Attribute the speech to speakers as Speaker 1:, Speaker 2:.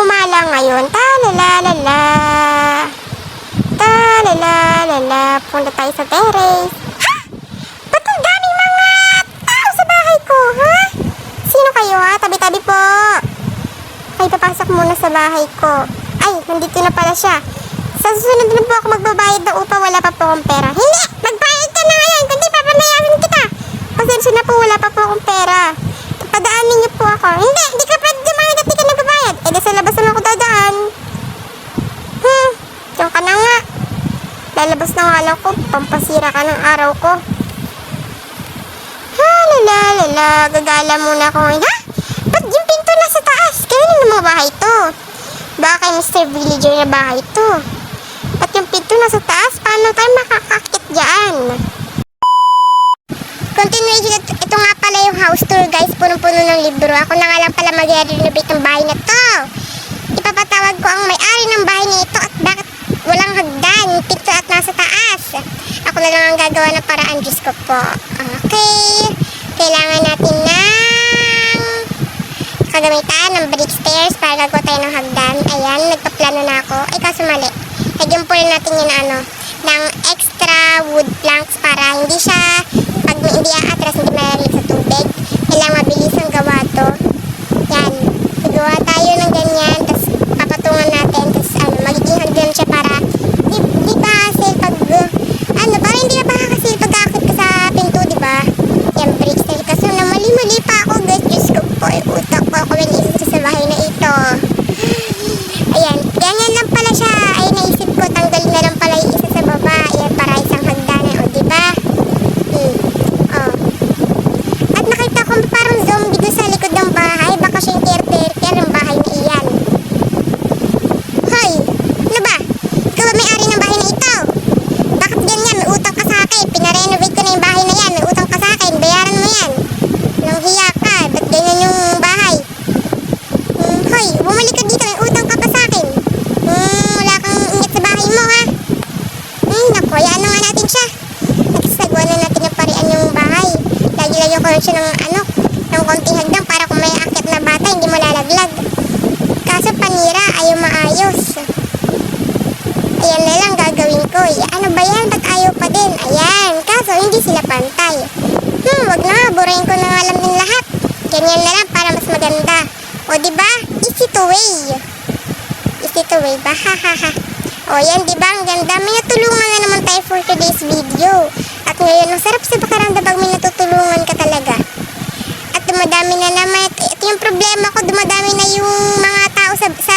Speaker 1: gumala ngayon. Ta-la-la-la-la. Ta-la-la-la-la. Punta tayo sa terrace. Ha? Ba't ang daming mga tao sa bahay ko, ha? Sino kayo, ha? Tabi-tabi po. Ay, papasok muna sa bahay ko. Ay, nandito na pala siya. Sa susunod na po ako magbabayad ng upa, wala pa po akong pera. Hindi! Lalabas nga lang ko, pampasira ka ng araw ko. Ha, lala, lala, gagala muna ako ngayon. Ha? Ba't yung pinto nasa taas? Kanina ng mga bahay to. Baka kay Mr. Villager na bahay to. At yung pinto nasa taas, paano tayo makakakit dyan? Continuation, ito, ito nga pala yung house tour guys, punong-puno ng libro. Ako na nga lang pala mag-renovate ng bahay na to. Ipapatawag ko ang may-ari ng bahay nito at bakit walang hagdan, pinto at nasa taas. Ako na lang ang gagawa ng paraan, Diyos ko po. Okay, kailangan natin ng kagamitan ng brick stairs para gagawa tayo ng hagdan. Ayan, nagpaplano na ako. Ay, kaso mali. Lagyan po rin natin yun ano, ng extra wood planks para hindi siya, pag hindi aatras, hindi malalig sa tubig. Kailangan mabilis ang gawa to. Yan. Gagawa tayo ng ganyan, tapos papatungan natin, tapos ano, magiging hagdan siya para, di, di ba, hassle pag, uh, ano, para hindi na makakasil pag kakit ka sa pinto, di ba? Yan, brick stairs. Kaso na mali-mali pa ako, guys. Diyos ko po, eh, utak ko ako yung isa sa bahay na ito. Ayan, ganyan lang pala siya. Ay, naisip ko, tanggalin na lang pala yung isa sa baba. Ayan, para isang hagdanan. O, di ba? Hmm. Oh. At nakita ko parang zombie doon sa likod ng bahay. Baka siya yung caretaker ng bahay na iyan. Hoy! Ano ba? Ikaw ba may-ari ng bahay na ito? Bakit ganyan? May utang ka sa akin. Pinarenovate ko na yung bahay na yan. May utang ka sa akin. Bayaran mo yan. Nang hiya ka. Ba't ganyan yung bahay? Hmm, hoy, bumalik ka dito. May utang ka pa sa akin. Hmm, wala kang ingat sa bahay mo, ha? Hmm, naku, hayaan na nga natin siya. Nagsagawa na natin yung parian yung bahay. Lagi-lagyan ko lang siya ng, ano, ng konting hagdan para kung may akit na bata, hindi mo lalaglag. Kaso panira, ayaw maayos. Ayan na lang gagawin ko. Eh, ano ba yan? Ba't ayaw pa din? Ayan, kaso hindi sila pantay. Hmm, wag na, burahin ko na alam din lahat. Ganyan na lang para mas maganda. O, di ba? Easy to way. Easy to way ba? Ha, ha, ha. O, yan, di ba? Ang ganda. May natulungan na naman tayo for today's video. At ngayon, masarap sa pakiramdam pag may natutulungan ka talaga. At dumadami na naman. Ito yung problema ko, dumadami na yung mga tao sa, sa